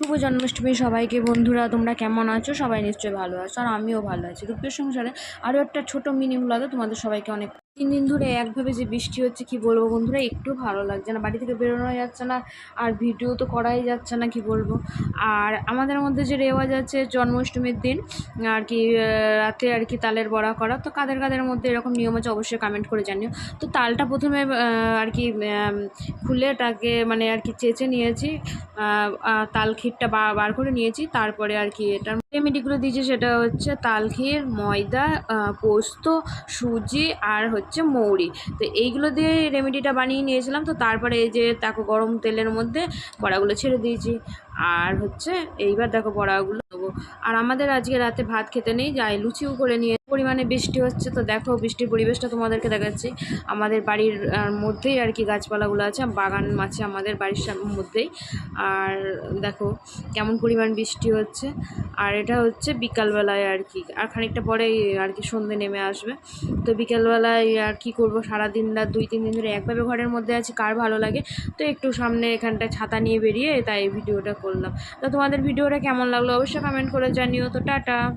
শুভ জন্মাষ্টমী সবাইকে। বন্ধুরা, তোমরা কেমন আছো? সবাই নিশ্চয়ই ভালো আছো, আর আমিও ভালো আছি। রূপের সংসারে আরও একটা ছোট মিনি ব্লগে তোমাদের সবাইকে অনেক তিন দিন ধরে একভাবে যে বৃষ্টি হচ্ছে, কি বলব বন্ধুরা? একটু ভালো লাগছে না। বাড়ি থেকে বেরোনো যাচ্ছে না, আর ভিডিও তো করাই যাচ্ছে না, কি বলব? আর আমাদের মধ্যে যে রেওয়াজ আছে জন্মাষ্টমীর দিন, আর কি রাতে আর কি তালের বড়া করা, তো কাদের কাদের মধ্যে এরকম নিয়ম আছে অবশ্যই কমেন্ট করে জানিও। তো তালটা প্রথমে আর কি খুলে তাকে মানে আর কি চেঁচে নিয়েছি তাল ক্ষীরটা বার করে নিয়েছি, তারপরে আর কি এটার রেমেডিগুলো দিয়েছে সেটা হচ্ছে তালখির ময়দা পোস্ত, সুজি আর হচ্ছে মৌরি। তো এইগুলো দিয়ে রেমেডিটা বানিয়ে নিয়েছিলাম। তো তারপরে এই যে দেখো গরম তেলের মধ্যে বড়াগুলো ছেড়ে দিয়েছি। আর হচ্ছে এইবার দেখো বড়াগুলো আর আমাদের আজকে রাতে ভাত খেতে নেই, যাই লুচিও করে নিয়ে পরিমাণে বৃষ্টি হচ্ছে, তো দেখো বৃষ্টির পরিবেশটা তোমাদেরকে দেখাচ্ছি। আমাদের বাড়ির মধ্যেই আর কি গাছপালাগুলো আছে, বাগান আছে আমাদের বাড়ির মধ্যেই। আর দেখো কেমন পরিমাণ বৃষ্টি হচ্ছে। আর এটা হচ্ছে বিকালবেলায় আর কি, আর খানিকটা পরে আর কি সন্ধে নেমে আসবে। তো বিকালবেলায় আর কি করব সারা দিন রাত দুই, তিন দিন ধরে একভাবে ঘরের মধ্যে আছি, কার ভালো লাগে? তো একটু সামনে এখানটায় ছাতা নিয়ে বেরিয়ে তাই ভিডিওটা করলাম। তো তোমাদের ভিডিওটা কেমন লাগল অবশ্যই কমেন্ট করে জানিও। তো টাটা!